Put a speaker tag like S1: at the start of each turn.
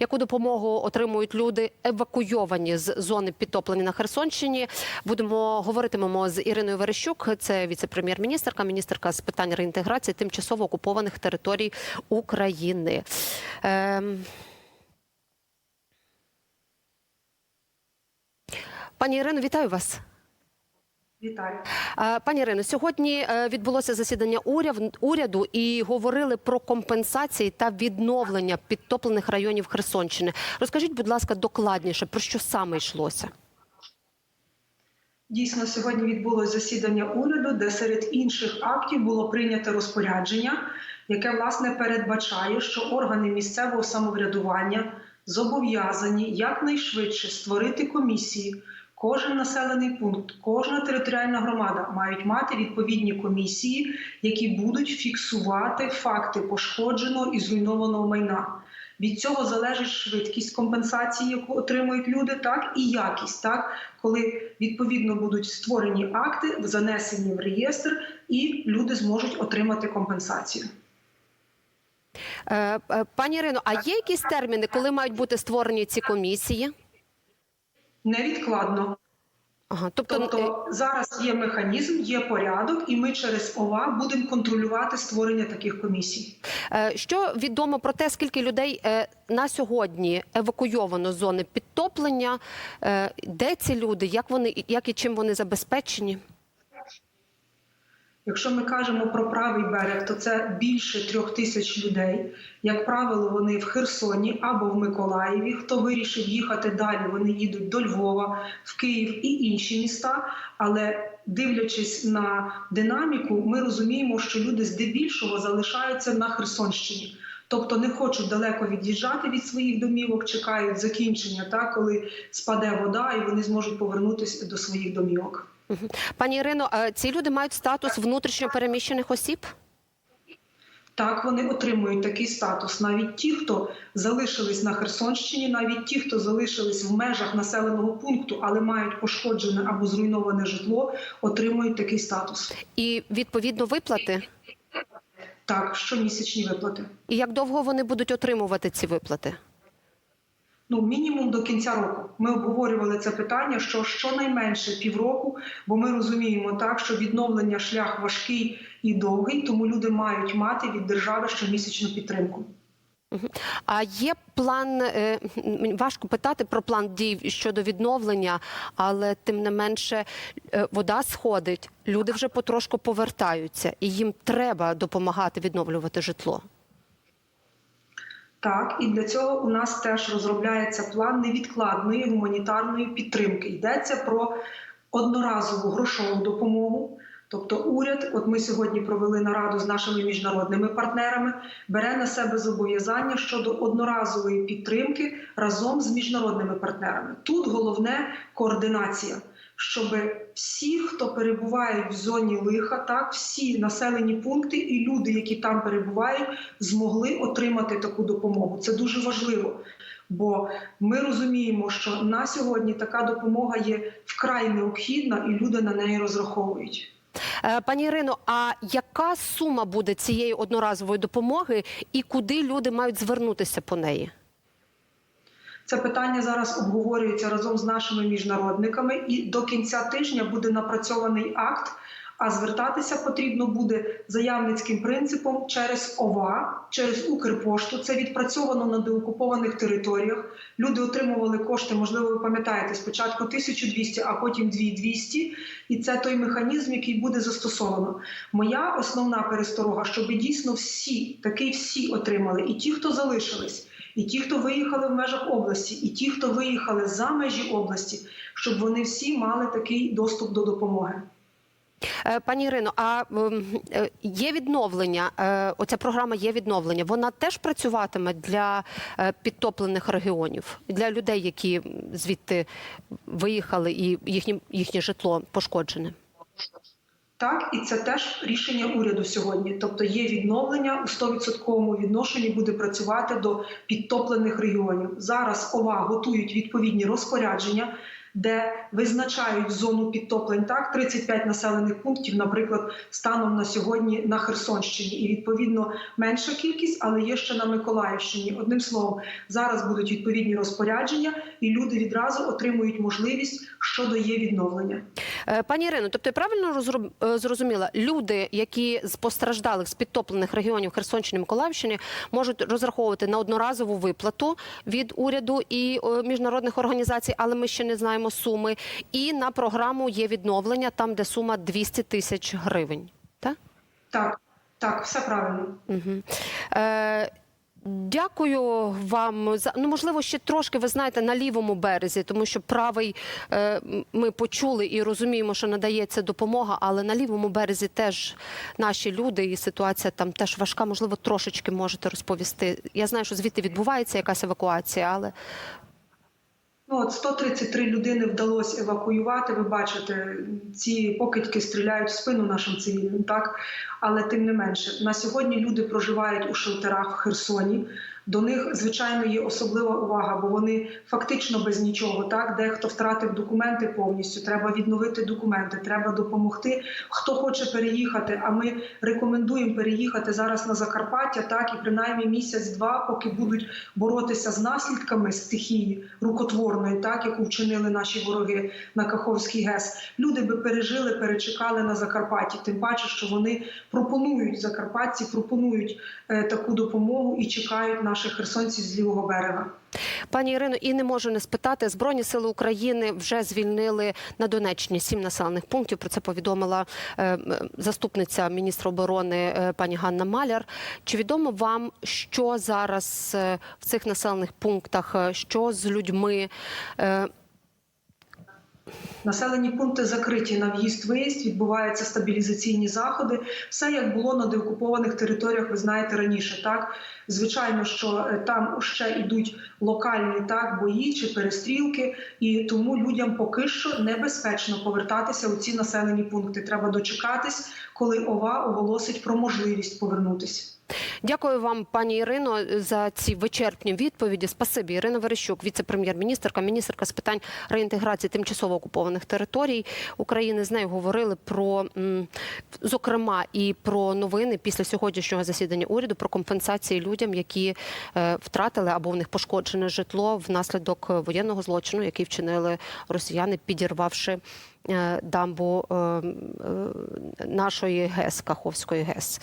S1: Яку допомогу отримують люди евакуйовані з зони підтоплення на Херсонщині? Будемо говоритимемо з Іриною Верещук. Це віце-прем'єр-міністерка, міністерка з питань реінтеграції тимчасово окупованих територій України. Ем... Пані Ірино, вітаю вас.
S2: Вітаю.
S1: Пані Ірино, сьогодні е, відбулося засідання уряду і говорили про компенсації та відновлення підтоплених районів Херсонщини. Розкажіть, будь ласка, докладніше про що саме йшлося?
S2: Дійсно, сьогодні відбулось засідання уряду, де серед інших актів було прийнято розпорядження, яке власне передбачає, що органи місцевого самоврядування зобов'язані якнайшвидше створити комісії. Кожен населений пункт, кожна територіальна громада мають мати відповідні комісії, які будуть фіксувати факти пошкодженого і зруйнованого майна. Від цього залежить швидкість компенсації, яку отримують люди, так і якість, так коли відповідно будуть створені акти, занесені в реєстр, і люди зможуть отримати компенсацію.
S1: Е, е, Пані Ірино, а є якісь терміни, коли мають бути створені ці комісії?
S2: Невідкладно.
S1: Ага, тобто, е,
S2: Тобто зараз є механізм, є порядок, і ми через ОВА будемо контролювати створення таких комісій.
S1: е, що відомо про те, скільки людей е, на сьогодні евакуйовано з зони підтоплення? Е, Де ці люди? Як вони як і чим вони забезпечені?
S2: Якщо ми кажемо про правий берег, то це більше трьох тисяч людей. Як правило, вони в Херсоні або в Миколаєві. Хто вирішив їхати далі, вони їдуть до Львова, в Київ і інші міста. Але дивлячись на динаміку, ми розуміємо, що люди здебільшого залишаються на Херсонщині. Тобто не хочуть далеко від'їжджати від своїх домівок, чекають закінчення, так, коли спаде вода, і вони зможуть повернутися до своїх домівок.
S1: Пані Ірино, е, ці люди мають статус внутрішньо переміщених осіб?
S2: Так, вони отримують такий статус. Навіть ті, хто залишились на Херсонщині, навіть ті, хто залишились в межах населеного пункту, але мають пошкоджене або зруйноване житло, отримують такий статус.
S1: І відповідно виплати?
S2: Так, щомісячні виплати.
S1: І як довго вони будуть отримувати ці виплати?
S2: Ну, мінімум до кінця року. Ми обговорювали це питання, що щонайменше півроку, бо ми розуміємо так, що відновлення шлях важкий і довгий, тому люди мають мати від держави щомісячну підтримку.
S1: А є план е, важко питати про план дій щодо відновлення, але тим не менше е, вода сходить, люди вже потрошку повертаються, і їм треба допомагати відновлювати житло.
S2: Так, і для цього у нас теж розробляється план невідкладної гуманітарної підтримки. Йдеться про одноразову грошову допомогу. Тобто, уряд, от ми сьогодні провели нараду з нашими міжнародними партнерами, бере на себе зобов'язання щодо одноразової підтримки разом з міжнародними партнерами. Тут головне координація, щоб всі, хто перебувають в зоні лиха, так всі населені пункти і люди, які там перебувають, змогли отримати таку допомогу. Це дуже важливо. Бо ми розуміємо, що на сьогодні така допомога є вкрай необхідна, і люди на неї розраховують.
S1: Е, Пані Ірино, а яка сума буде цієї одноразової допомоги і куди люди мають звернутися по неї?
S2: Це питання зараз обговорюється разом з нашими міжнародниками, і до кінця тижня буде напрацьований акт. А звертатися потрібно буде заявницьким принципом через ОВА, через Укрпошту. Це відпрацьовано на деокупованих територіях. Люди отримували кошти, можливо, ви пам'ятаєте, спочатку 1200, а потім 2200. І це той механізм, який буде застосовано. Моя основна пересторога, щоб дійсно всі, таки всі отримали, і ті, хто залишились. І ті, хто виїхали в межах області, і ті, хто виїхали за межі області, щоб вони всі мали такий доступ до допомоги.
S1: Е, Пані Ірино, а ем, е, є відновлення? е, Оця програма є відновлення. Вона теж працюватиме для підтоплених регіонів, для людей, які звідти виїхали, і їхнє, їхнє житло пошкоджене.
S2: Так, і це теж рішення уряду сьогодні. Тобто є відновлення у 100% відношенні буде працювати до підтоплених регіонів. Зараз ОВА готують відповідні розпорядження, де визначають зону підтоплень. Так, 35 населених пунктів, наприклад, станом на сьогодні на Херсонщині, і відповідно менша кількість, але є ще на Миколаївщині. Одним словом, зараз будуть відповідні розпорядження, і люди відразу отримують можливість щодо є відновлення.
S1: Е, Пані Ірино, тобто я правильно е, зрозуміла, люди, які з постраждалих з підтоплених регіонів Херсонщини Миколаївщини, можуть розраховувати на одноразову виплату від уряду і міжнародних організацій, але ми ще не знаємо суми. І на програму є відновлення, там де сума 200 тисяч гривень. Так?
S2: Так, так, все правильно.
S1: Угу. Е, Дякую вам за ну можливо ще трошки. Ви знаєте на лівому березі, тому що правий е, ми почули і розуміємо, що надається допомога, але на лівому березі теж наші люди, і ситуація там теж важка. Можливо, трошечки можете розповісти. Я знаю, що звідти відбувається якась евакуація, але
S2: Ну, от 133 людини вдалося евакуювати. Ви бачите, ці покидьки стріляють в спину нашим цивільним, так але тим не менше, на сьогодні люди проживають у шелтерах в Херсоні. До них звичайно є особлива увага, бо вони фактично без нічого. Так, дехто втратив документи повністю. Треба відновити документи, треба допомогти. Хто хоче переїхати. А ми рекомендуємо переїхати зараз на Закарпаття, так і принаймні місяць-два, поки будуть боротися з наслідками стихії рукотворної, так яку вчинили наші вороги на Каховський ГЕС. Люди би пережили, перечекали на Закарпатті. Тим паче, що вони пропонують закарпатці, пропонують е, таку допомогу і чекають наших херсонців з лівого берега.
S1: Пані Ірино, і не можу не спитати. Збройні сили України вже звільнили на Донеччині сім населених пунктів. Про це повідомила е, заступниця міністра оборони е, пані Ганна Маляр. Чи відомо вам, що зараз е, в цих населених пунктах, що з людьми?
S2: Населені пункти закриті на в'їзд-виїзд, відбуваються стабілізаційні заходи. Все як було на деокупованих територіях, ви знаєте раніше. Так звичайно, що е, там ще йдуть локальні так бої чи перестрілки, і тому людям поки що небезпечно повертатися у ці населені пункти. Треба дочекатись, коли ОВА оголосить про можливість повернутися.
S1: Дякую вам, пані Ірино, за ці вичерпні відповіді. Спасибі, Ірина Верещук, віце-прем'єр-міністрка, міністерка з питань реінтеграції тимчасово окупованих територій України. З нею говорили про зокрема і про новини після сьогоднішнього засідання уряду про компенсації людям, які е, втратили або в них пошкоджене житло внаслідок воєнного злочину, який вчинили росіяни, підірвавши. е, Дамбу е, е, нашої ГЕС Каховської ГЕС.